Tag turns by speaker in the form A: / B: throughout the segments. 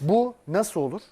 A: Bu nasıl olur?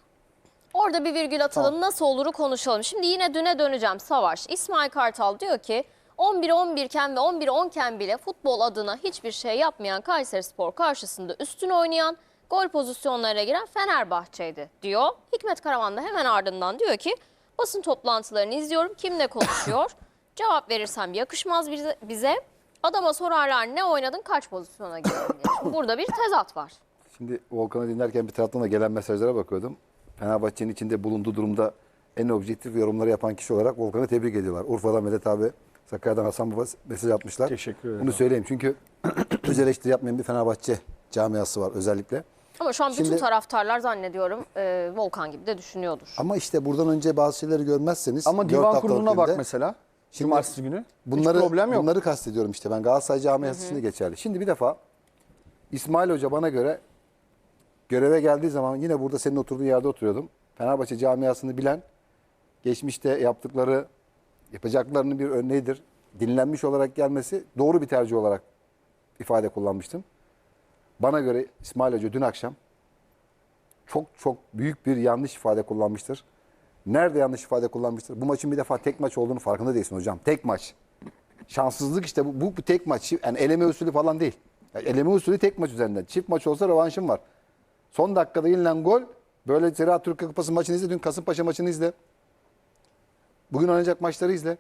B: Orada bir virgül atalım nasıl oluru konuşalım. Şimdi yine düne döneceğim Savaş. İsmail Kartal diyor ki 11-11 iken ve 11-10 iken bile futbol adına hiçbir şey yapmayan Kayserispor karşısında üstün oynayan gol pozisyonlarına giren Fenerbahçe'ydi diyor. Hikmet Karaman da hemen ardından diyor ki basın toplantılarını izliyorum kimle konuşuyor? Cevap verirsem yakışmaz bize. Adama sorarlar ne oynadın kaç pozisyona girdin diye. Burada bir tezat var.
C: Şimdi Volkan'ı dinlerken bir taraftan da gelen mesajlara bakıyordum. Fenerbahçe'nin içinde bulunduğu durumda en objektif yorumları yapan kişi olarak Volkan'ı tebrik ediyorlar. Urfa'dan Medet abi, Sakarya'dan Hasan Baba mesaj atmışlar.
A: Teşekkür ederim
C: Bunu söyleyeyim çünkü öz eleştiri yapmayan bir Fenerbahçe camiası var özellikle.
B: Ama şu an bütün
C: Şimdi-
B: taraftarlar zannediyorum e, Volkan gibi de düşünüyordur.
C: Ama işte buradan önce bazı şeyleri görmezseniz
A: Ama divan kuruluna bak mesela.
C: Şimdi
A: Cumartesi günü.
C: Bunları,
A: Hiç problem yok.
C: bunları kastediyorum işte ben Galatasaray camiası için de geçerli. Şimdi bir defa İsmail Hoca bana göre göreve geldiği zaman yine burada senin oturduğun yerde oturuyordum. Fenerbahçe camiasını bilen, geçmişte yaptıkları, yapacaklarının bir örneğidir. Dinlenmiş olarak gelmesi doğru bir tercih olarak ifade kullanmıştım. Bana göre İsmail Hoca dün akşam çok çok büyük bir yanlış ifade kullanmıştır. Nerede yanlış ifade kullanmıştır? Bu maçın bir defa tek maç olduğunu farkında değilsin hocam. Tek maç. Şanssızlık işte bu, bu, bu tek maç. Yani eleme usulü falan değil. Yani eleme usulü tek maç üzerinden. Çift maç olsa rövanşım var. Son dakikada yenilen gol. Böyle Zira Türkiye Kupası maçını izle. Dün Kasımpaşa maçını izle. Bugün oynayacak maçları izle.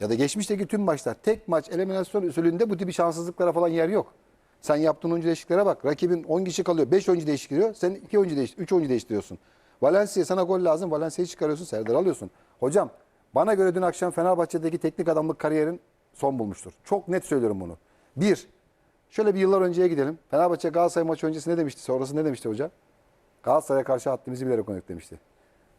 C: Ya da geçmişteki tüm maçlar tek maç eliminasyon usulünde bu tip şanssızlıklara falan yer yok. Sen yaptığın oyuncu değişikliklere bak. Rakibin 10 kişi kalıyor. 5 oyuncu değiştiriyor. Sen 2 oyuncu değiş 3 oyuncu değiştiriyorsun. Valencia sana gol lazım. Valencia'yı çıkarıyorsun. Serdar alıyorsun. Hocam bana göre dün akşam Fenerbahçe'deki teknik adamlık kariyerin son bulmuştur. Çok net söylüyorum bunu. Bir, şöyle bir yıllar önceye gidelim. Fenerbahçe Galatasaray maçı öncesi ne demişti? Sonrası ne demişti hoca? Galatasaray'a karşı haddimizi bilerek oynadık demişti.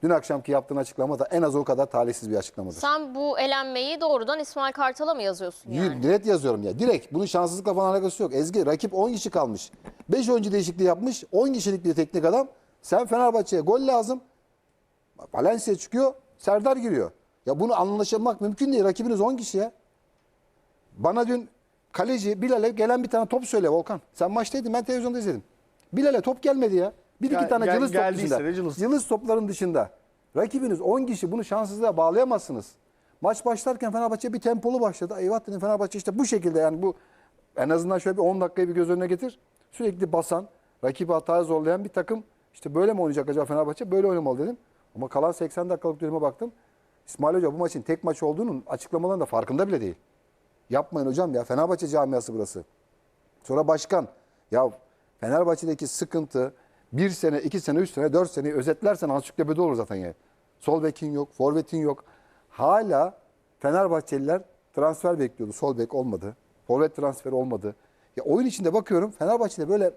C: Dün akşamki yaptığın açıklama da en az o kadar talihsiz bir açıklamadır.
B: Sen bu elenmeyi doğrudan İsmail Kartal'a mı yazıyorsun yani?
C: Direkt yazıyorum ya. Direkt. Bunun şanssızlıkla falan alakası yok. Ezgi rakip 10 kişi kalmış. 5 oyuncu değişikliği yapmış. 10 kişilik bir teknik adam. Sen Fenerbahçe'ye gol lazım. Valencia çıkıyor. Serdar giriyor. Ya bunu anlaşılmak mümkün değil. Rakibiniz 10 kişi ya. Bana dün kaleci Bilal'e gelen bir tane top söyle Volkan. Sen maçtaydın ben televizyonda izledim. Bilal'e top gelmedi ya. Bir iki
A: Gel-
C: tane
A: gel-
C: cılız top
A: geldiyse
C: dışında.
A: de.
C: Yıldız topların dışında. Rakibiniz 10 kişi bunu şanssızlığa bağlayamazsınız. Maç başlarken Fenerbahçe bir tempolu başladı. Eyvah dedim Fenerbahçe işte bu şekilde yani bu en azından şöyle bir 10 dakikayı bir göz önüne getir. Sürekli basan, rakibi hataya zorlayan bir takım. İşte böyle mi oynayacak acaba Fenerbahçe? Böyle oynamalı dedim. Ama kalan 80 dakikalık döneme baktım. İsmail Hoca bu maçın tek maç olduğunun açıklamalarında farkında bile değil. Yapmayın hocam ya Fenerbahçe camiası burası. Sonra başkan ya Fenerbahçe'deki sıkıntı bir sene, iki sene, üç sene, dört seneyi özetlersen ansiklopedi olur zaten yani. Sol bekin yok, forvetin yok. Hala Fenerbahçeliler transfer bekliyordu. Sol bek olmadı. Forvet transferi olmadı. Ya oyun içinde bakıyorum Fenerbahçe'de böyle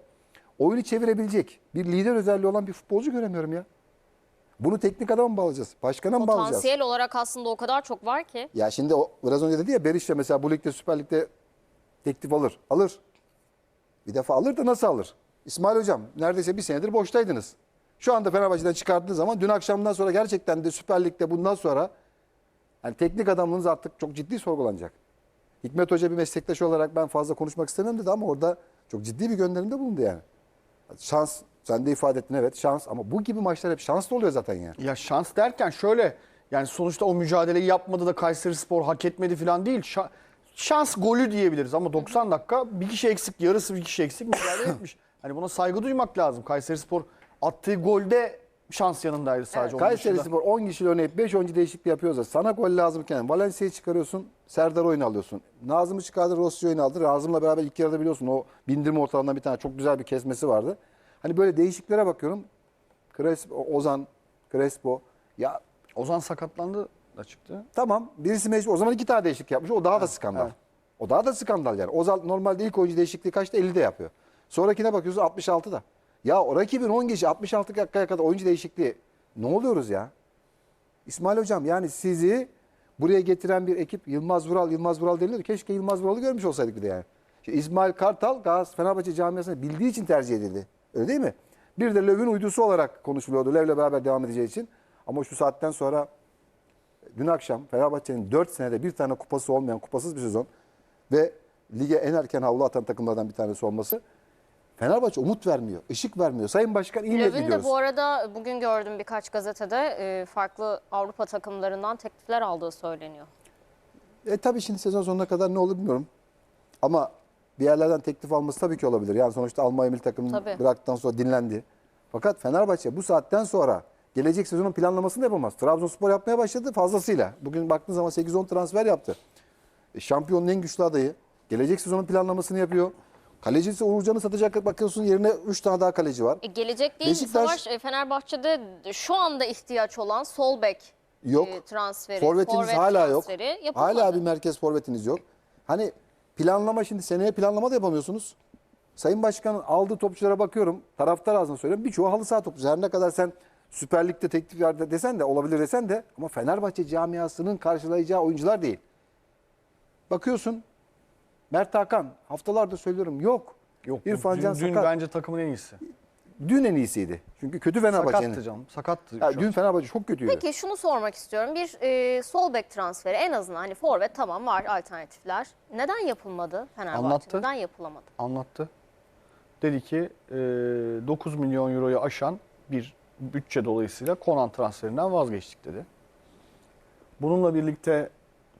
C: oyunu çevirebilecek bir lider özelliği olan bir futbolcu göremiyorum ya. Bunu teknik adama mı bağlayacağız? Başkana mı bağlayacağız?
B: Potansiyel olarak aslında o kadar çok var ki.
C: Ya şimdi o biraz önce dedi ya Beriş'le mesela bu ligde Süper Lig'de teklif alır. Alır. Bir defa alır da nasıl alır? İsmail Hocam neredeyse bir senedir boştaydınız. Şu anda Fenerbahçe'den çıkardığınız zaman dün akşamdan sonra gerçekten de Süper Lig'de bundan sonra yani teknik adamlığınız artık çok ciddi sorgulanacak. Hikmet Hoca bir meslektaş olarak ben fazla konuşmak istemem dedi ama orada çok ciddi bir gönderimde bulundu yani. Şans, sen de ifade ettin evet şans ama bu gibi maçlar hep şanslı oluyor zaten yani.
A: Ya şans derken şöyle yani sonuçta o mücadeleyi yapmadı da Kayseri Spor hak etmedi falan değil. Şa- şans golü diyebiliriz ama 90 dakika bir kişi eksik, yarısı bir kişi eksik mücadele etmiş. Hani buna saygı duymak lazım. Kayseri Spor attığı golde şans yanındaydı sadece. onun
C: Kayseri
A: dışında.
C: Spor 10 kişiyle oynayıp 5 oyuncu değişikliği yapıyorsa sana gol lazımken Valencia'yı çıkarıyorsun, Serdar oyunu alıyorsun. Nazım'ı çıkardı, Rossi oyunu aldı. Nazım'la beraber ilk yarıda biliyorsun o bindirme ortalarından bir tane çok güzel bir kesmesi vardı. Hani böyle değişikliklere bakıyorum. Crespo, Ozan, Crespo. Ya
A: Ozan sakatlandı da çıktı.
C: tamam birisi mecbur. O zaman iki tane değişiklik yapmış. O daha da skandal.
A: evet.
C: O daha da skandal yani. Ozan normalde ilk oyuncu değişikliği kaçta? 50'de yapıyor. Sonrakine bakıyorsun 66'da. Ya o rakibin 10 kişi 66 dakikaya kadar oyuncu değişikliği. Ne oluyoruz ya? İsmail Hocam yani sizi buraya getiren bir ekip Yılmaz Vural, Yılmaz Vural deniliyor. Keşke Yılmaz Vural'ı görmüş olsaydık bir de yani. İşte İsmail Kartal Galatasaray Fenerbahçe camiasını bildiği için tercih edildi. Öyle değil mi? Bir de Löv'ün uydusu olarak konuşuluyordu. Löv'le beraber devam edeceği için. Ama şu saatten sonra dün akşam Fenerbahçe'nin 4 senede bir tane kupası olmayan kupasız bir sezon ve lige en erken havlu atan takımlardan bir tanesi olması Fenerbahçe umut vermiyor, ışık vermiyor. Sayın Başkan iyi
B: Löw'ün de bu arada bugün gördüm birkaç gazetede e, farklı Avrupa takımlarından teklifler aldığı söyleniyor.
C: E tabii şimdi sezon sonuna kadar ne olur bilmiyorum. Ama bir yerlerden teklif alması tabii ki olabilir. Yani sonuçta Almanya milli takımını
B: Tabii.
C: bıraktıktan sonra dinlendi. Fakat Fenerbahçe bu saatten sonra gelecek sezonun planlamasını da yapamaz. Trabzonspor yapmaya başladı fazlasıyla. Bugün baktığın zaman 8-10 transfer yaptı. E, şampiyonun en güçlü adayı. Gelecek sezonun planlaması yapıyor. Kalecisi Uğurcan'ı satacak bakıyorsun yerine 3 tane daha kaleci var.
B: E, gelecek değil
C: Beşiktaş-
B: Savaş e, Fenerbahçe'de şu anda ihtiyaç olan sol bek
C: Yok.
B: e, transferi,
C: Forvetiniz
B: forvet
C: hala yok.
B: transferi yapılmadı.
C: Hala bir merkez forvetiniz yok. Hani planlama şimdi seneye planlama da yapamıyorsunuz. Sayın Başkan'ın aldığı topçulara bakıyorum. Taraftar ağzına söylüyorum. Birçoğu halı saha topçusu. Her ne kadar sen Süper Lig'de teklif ver desen de olabilir desen de ama Fenerbahçe camiasının karşılayacağı oyuncular değil. Bakıyorsun Mert Hakan haftalardır söylüyorum yok.
A: Yok.
C: İrfan
A: dün,
C: Can
A: dün
C: sakat.
A: bence takımın en iyisi.
C: Dün en iyisiydi. Çünkü kötü Fenerbahçe'nin.
A: Sakattı canım. Sakattı.
C: Ya dün. Fenerbahçe çok kötüydü.
B: Peki şunu sormak istiyorum. Bir e, sol bek transferi en azından hani forvet tamam var alternatifler. Neden yapılmadı Fenerbahçe?
A: Anlattı.
B: Neden yapılamadı?
A: anlattı. Dedi ki e, 9 milyon euroyu aşan bir bütçe dolayısıyla Konan transferinden vazgeçtik dedi. Bununla birlikte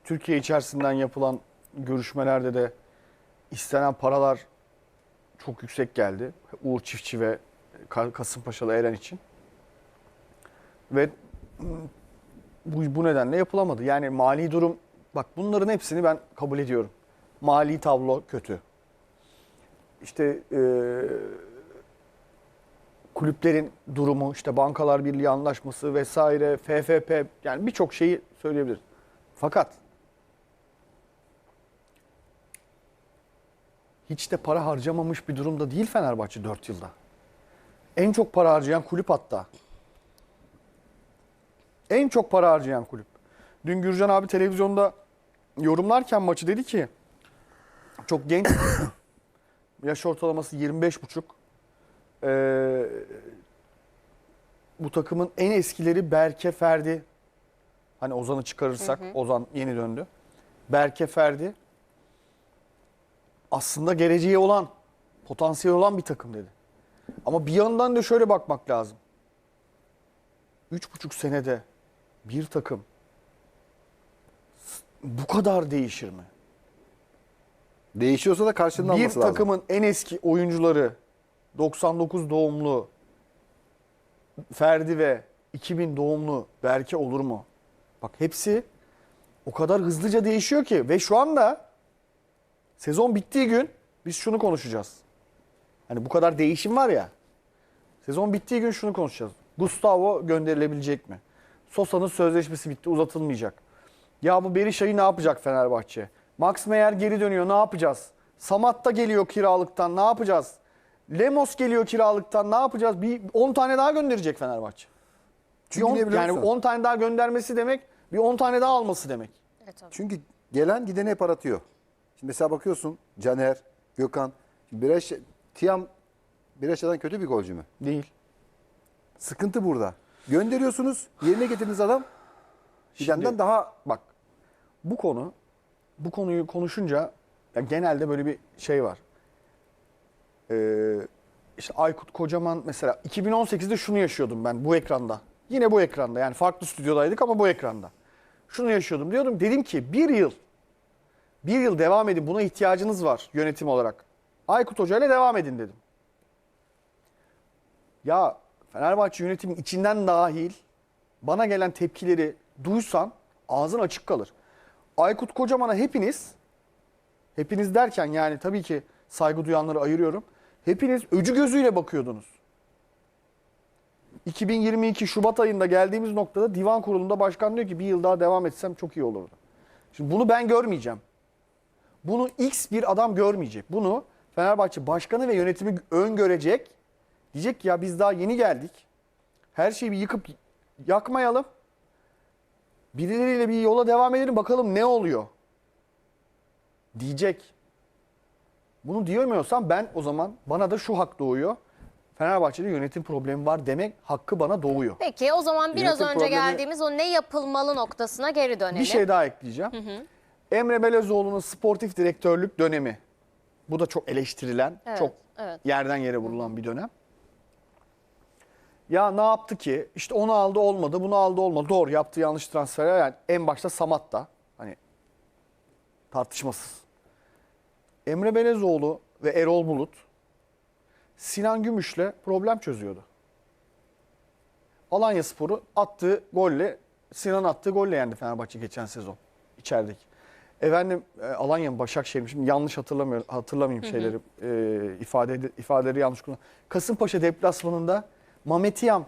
A: Türkiye içerisinden yapılan görüşmelerde de istenen paralar çok yüksek geldi. Uğur Çiftçi ve Kasımpaşalı Eren için. Ve bu, bu nedenle yapılamadı. Yani mali durum, bak bunların hepsini ben kabul ediyorum. Mali tablo kötü işte e, kulüplerin durumu, işte bankalar birliği anlaşması vesaire, FFP yani birçok şeyi söyleyebiliriz. Fakat hiç de para harcamamış bir durumda değil Fenerbahçe 4 yılda. En çok para harcayan kulüp hatta. En çok para harcayan kulüp. Dün Gürcan abi televizyonda yorumlarken maçı dedi ki çok genç Yaş ortalaması 25,5. Ee, bu takımın en eskileri Berke Ferdi. Hani Ozan'ı çıkarırsak, Ozan yeni döndü. Berke Ferdi. Aslında geleceği olan, potansiyeli olan bir takım dedi. Ama bir yandan da şöyle bakmak lazım. 3,5 senede bir takım bu kadar değişir mi?
C: Değişiyorsa da karşılığını
A: bir
C: alması lazım.
A: takımın en eski oyuncuları 99 doğumlu Ferdi ve 2000 doğumlu Berke olur mu? Bak hepsi o kadar hızlıca değişiyor ki ve şu anda sezon bittiği gün biz şunu konuşacağız. Hani bu kadar değişim var ya. Sezon bittiği gün şunu konuşacağız. Gustavo gönderilebilecek mi? Sosa'nın sözleşmesi bitti uzatılmayacak. Ya bu Berisha'yı ne yapacak Fenerbahçe? Max Meyer geri dönüyor ne yapacağız? Samat da geliyor kiralıktan ne yapacağız? Lemos geliyor kiralıktan ne yapacağız? Bir 10 tane daha gönderecek Fenerbahçe.
C: Çünkü
A: on- yani
C: musun?
A: 10 tane daha göndermesi demek bir 10 tane daha alması demek.
B: Evet, tabii.
C: Çünkü gelen gideni hep aratıyor. Şimdi mesela bakıyorsun Caner, Gökhan. Şimdi Bireş, Tiam Bireşa'dan kötü bir golcü mü?
A: Değil.
C: Sıkıntı burada. Gönderiyorsunuz, yerine getirdiğiniz adam
A: Şimdi-
C: daha
A: Bak bu konu bu konuyu konuşunca ya genelde böyle bir şey var. Ee, işte Aykut Kocaman mesela 2018'de şunu yaşıyordum ben bu ekranda. Yine bu ekranda yani farklı stüdyodaydık ama bu ekranda. Şunu yaşıyordum diyordum dedim ki bir yıl bir yıl devam edin buna ihtiyacınız var yönetim olarak. Aykut Hoca ile devam edin dedim. Ya Fenerbahçe yönetimin içinden dahil bana gelen tepkileri duysan ağzın açık kalır. Aykut Kocaman'a hepiniz, hepiniz derken yani tabii ki saygı duyanları ayırıyorum. Hepiniz öcü gözüyle bakıyordunuz. 2022 Şubat ayında geldiğimiz noktada divan kurulunda başkan diyor ki bir yıl daha devam etsem çok iyi olurdu. Şimdi bunu ben görmeyeceğim. Bunu X bir adam görmeyecek. Bunu Fenerbahçe başkanı ve yönetimi öngörecek. Diyecek ki ya biz daha yeni geldik. Her şeyi bir yıkıp yakmayalım. Birileriyle bir yola devam edelim bakalım ne oluyor. Diyecek. Bunu diyemiyorsam ben o zaman bana da şu hak doğuyor. Fenerbahçe'de yönetim problemi var demek hakkı bana doğuyor.
B: Peki o zaman biraz
C: Yönetim
B: önce
C: problemi-
B: geldiğimiz o ne yapılmalı noktasına geri dönelim.
A: Bir şey daha ekleyeceğim. Emre Belözoğlu'nun sportif direktörlük dönemi. Bu da çok eleştirilen,
B: Evet.
A: çok
B: Evet.
A: Yerden yere vurulan bir dönem. Ya ne yaptı ki? İşte onu aldı olmadı, bunu aldı olmadı. Doğru yaptığı yanlış transferler. Yani en başta Samat da hani tartışmasız. Emre Belezoğlu ve Erol Bulut Sinan Gümüş'le problem çözüyordu. Alanya Sporu attığı golle, Sinan attığı golle yendi Fenerbahçe geçen sezon içerideki. Efendim e, Alanya mı Başakşehir mi? Şimdi yanlış hatırlamıyorum, hatırlamayayım şeyleri, e, ifade, ifadeleri yanlış kullan. Kasımpaşa deplasmanında Mametiyam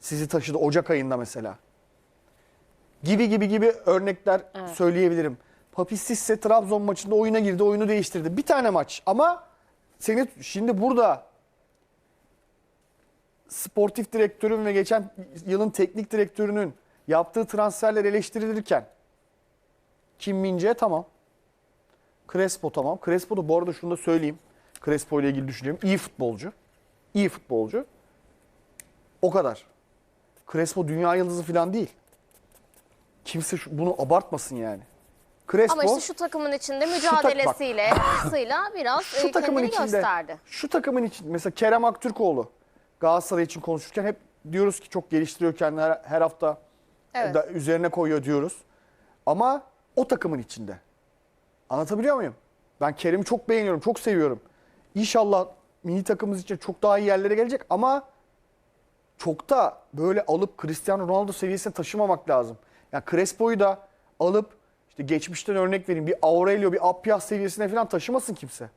A: sizi taşıdı Ocak ayında mesela. Gibi gibi gibi örnekler söyleyebilirim. Papistis ise Trabzon maçında oyuna girdi, oyunu değiştirdi. Bir tane maç ama seni şimdi burada sportif direktörün ve geçen yılın teknik direktörünün yaptığı transferler eleştirilirken Kim Mince tamam. Crespo tamam. Crespo da bu arada şunu da söyleyeyim. Crespo ile ilgili düşünüyorum. İyi futbolcu. İyi futbolcu. O kadar. Crespo dünya yıldızı falan değil. Kimse şu- bunu abartmasın yani. Crespo
B: Ama işte şu takımın içinde mücadelesiyle, hırsıyla biraz
A: şu
B: e,
A: takımın
B: kendini
A: içinde
B: gösterdi.
A: şu takımın için mesela Kerem Aktürkoğlu Galatasaray için konuşurken hep diyoruz ki çok geliştiriyor kendini her, her hafta
B: Evet.
A: da üzerine koyuyor diyoruz. Ama o takımın içinde. Anlatabiliyor muyum? Ben Kerem'i çok beğeniyorum, çok seviyorum. İnşallah milli takımımız için çok daha iyi yerlere gelecek ama çok da böyle alıp Cristiano Ronaldo seviyesine taşımamak lazım. Yani Crespo'yu da alıp işte geçmişten örnek vereyim bir Aurelio, bir Appiah seviyesine falan taşımasın kimse.